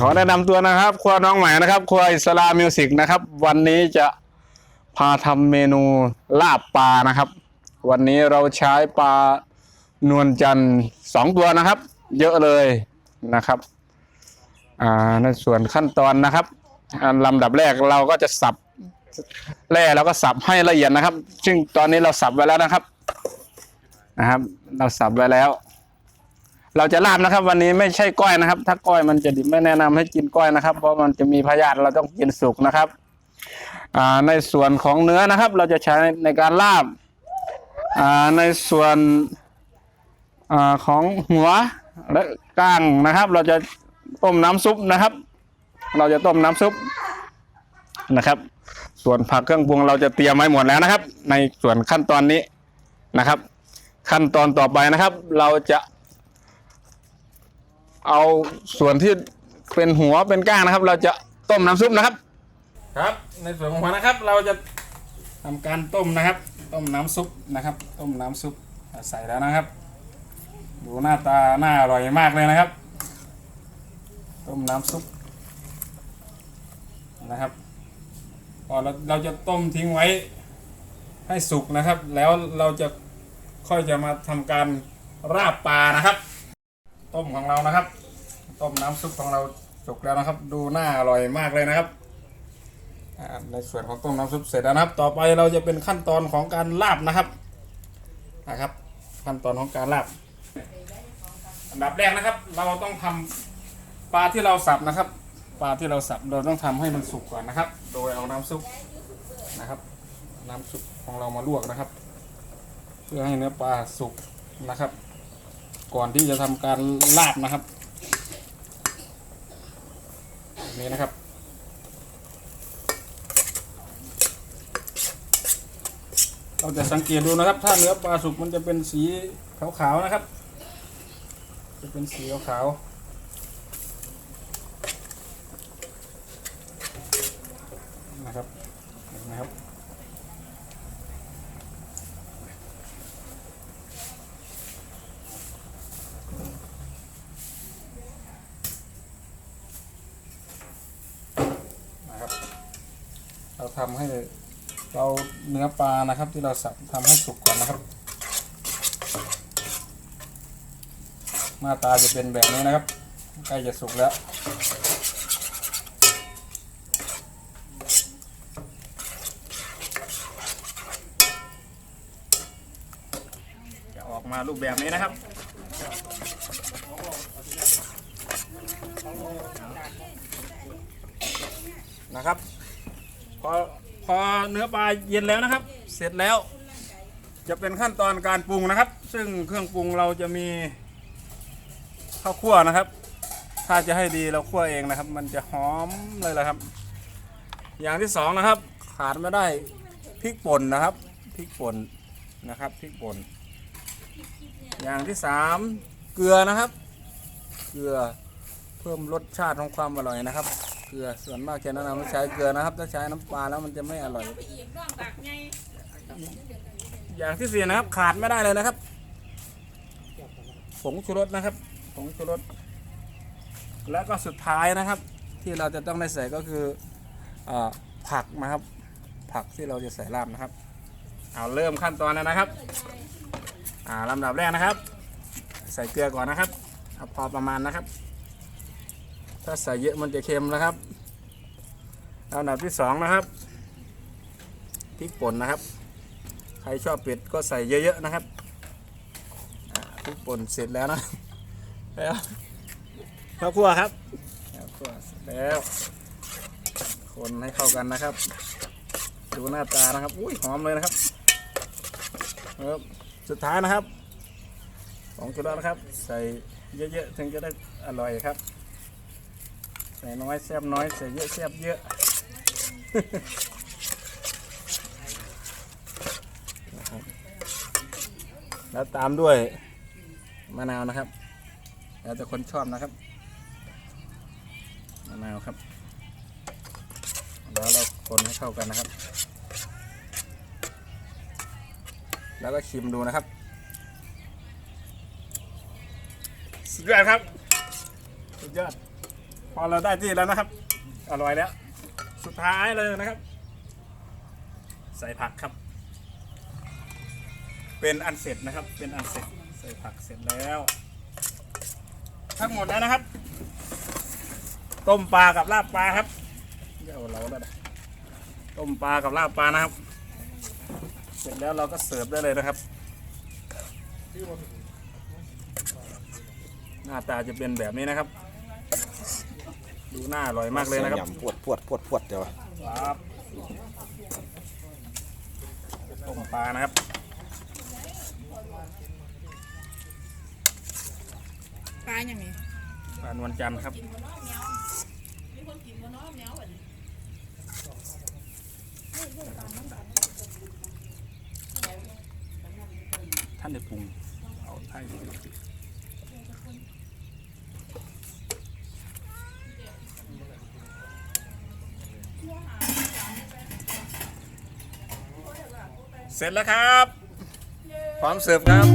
ขอแนะนำตัวนะครับ ครัวน้องใหม่นะครับ ครัวอิสลามมิวสิกนะครับ วันนี้จะพาทำเมนูลาบปลานะครับ วันนี้เราใช้ปลานวลจันทร์สองตัวนะครับ เยอะเลยนะครับอ่าในส่วนขั้นตอนนะครับลำดับแรกเราก็จะสับแร่เราก็สับให้ละเอียดนะครับ ซึ่งตอนนี้เราสับไว้แล้วนะครับนะครับ เราสับไว้แล้ว เราจะลาบนะครับ วันนี้ไม่ใช่ก้อยนะครับ ถ้าก้อยมันจะดิบไม่แนะนำให้กินก้อยนะครับ เพราะมันจะมีพยาธิเราต้องกินสุกนะครับในส่วนของเนื้อนะครับ เราจะใช้ในการลาบอ่าในส่วนอของหัวและก้างนะครับ เราจะต้มน้ำซุปนะครับ เราจะต้มน้ำซุปนะครับ ส่วนผักเครื่องปรุงเราจะเตรียมไว้หมดแล้วนะครับ ในส่วนขั้นตอนนี้นะครับ ขั้นตอนต่อไปนะครับ เราจะ เอาส่วนที่เป็นหัวเป็นก้างนะครับ เราจะต้มน้ำซุปนะครับ ครับ ในส่วนของหัวนะครับ เราจะทำการต้มนะครับ ต้มน้ำซุปนะครับ ต้มน้ำซุปใส่แล้วนะครับ ดูหน้าตาน่าอร่อยมากเลยนะครับ ต้มน้ำซุปนะครับพอเราเราจะต้มทิ้งไว้ให้สุกนะครับ แล้วเราจะค่อยจะมาทำการราบปลานะครับ ต้มของเรานะครับ ต้มน้ำซุปของเราสุกแล้วนะครับ ดูน่าอร่อยมากเลยนะครับในส่วนของต้มน้ำซุปเสร็จแล้วนะครับ ต่อไปเราจะเป็นขั้นตอนของการลาบนะครับนะครับ ขั้นตอนของการลาบอันดับแรกนะครับ เราต้องทำปลาที่เราสับนะครับ ปลาที่เราสับเราต้องทำให้มันสุกก่อนนะครับ โดยเอาน้ำซุปนะครับ น้ำซุปของเรามาลวกนะครับ เพื่อให้เนื้อปลาสุกนะครับ ก่อนที่จะทำการลาบนะครับนี่นะครับ เราจะสังเกตดูนะครับ ถ้าเนื้อปลาสุกมันจะเป็นสีขาวๆนะครับ จะเป็นสีขาวๆนะครับเห็นไหมครับ นะครับ เราทำให้เราเนื้อปลานะครับ ที่เราสับทำให้สุกก่อนนะครับ หน้าตาจะเป็นแบบนี้นะครับใกล้จะสุกแล้วจะออกมารูปแบบนี้นะครับนะครับ อพอเนื้อปลาเย็นแล้วนะครับ เสร็จแล้ว จะเป็นขั้นตอนการปรุงนะครับ ซึ่งเครื่องปรุงเราจะมีข้าวคั่วนะครับ ถ้าจะให้ดีเราคั่วเองนะครับ มันจะหอมเลยละครับ อย่างที่สองนะครับ ขาดไม่ได้พริกป่นนะครับพริกป่นนะครับพริกป่นอย่างที่สามเกลือนะครับ เกลือเพิ่มรสชาติของความอร่อยนะครับ เกลือส่วนมากจะแนะนำให้ใช้เกลือนะครับ ถ้าใช้น้ำปลาแล้วมันจะไม่อร่อยอย่างที่สี่นะครับ ขาดไม่ได้เลยนะครับ ผงชูรสนะครับ ผงชูรส แล้วก็สุดท้ายนะครับ ที่เราจะต้องได้ใส่ก็คืออผักนะครับ ผักที่เราจะใส่ลาบนะครับ เอาเริ่มขั้นตอนแล้วนะครับ อ่าลำดับแรกนะครับ ใส่เกลือก่อนนะครับเอาพอประมาณนะครับ ถ้าใส่เยอะมันจะเค็มนะครับอันดับที่สองนะครับพริกป่นนะครับ ใครชอบเผ็ดก็ใส่เยอะๆนะครับพริกป่นเสร็จแล้วนะแล้วข้าวคั่วครับข้าวคั่วเสร็จแล้ว คนให้เข้ากันนะครับ ดูหน้าตานะครับอุ้ยหอมเลยนะครับครับสุดท้ายนะครับของจุดนะครับ ใส่เยอะๆถึงจะได้อร่อยครับ ส่น้อยแซ่บน้อยใส่เยอะแซ่บเยอะนะครับแล้วตามด้วยมะนาวนะครับแล้วแต่คนชอบนะครับมะนาวครับ แล้วเราคนให้เข้ากันนะครับ แล้วก็ชิมดูนะครับสุดยอดครับสุดยอด พอเราได้ที่แล้วนะครับ อร่อยแล้ว สุดท้ายเลยนะครับ ใส่ผักครับ เป็นอันเสร็จนะครับ เป็นอันเสร็จ ใส่ผักเสร็จแล้ว ทั้งหมดแล้วนะครับ ต้มปลากับลาบปลาครับเดี๋ยวเราแล้วนะต้มปลากับลาบปลานะครับ เสร็จแล้วเราก็เสิร์ฟได้เลยนะครับหน้าตาจะเป็นแบบนี้นะครับ ดูหน้าอร่อยมากเลยนะครับยำปวดปวดปวดปวดเจ้าครับต้มปลานะครับปลาอย่างนี้ปลานวลจันทร์ครับท่านได้ปรุงเอาไทย เสร็จแล้วครับ พร้อมเสิร์ฟครับ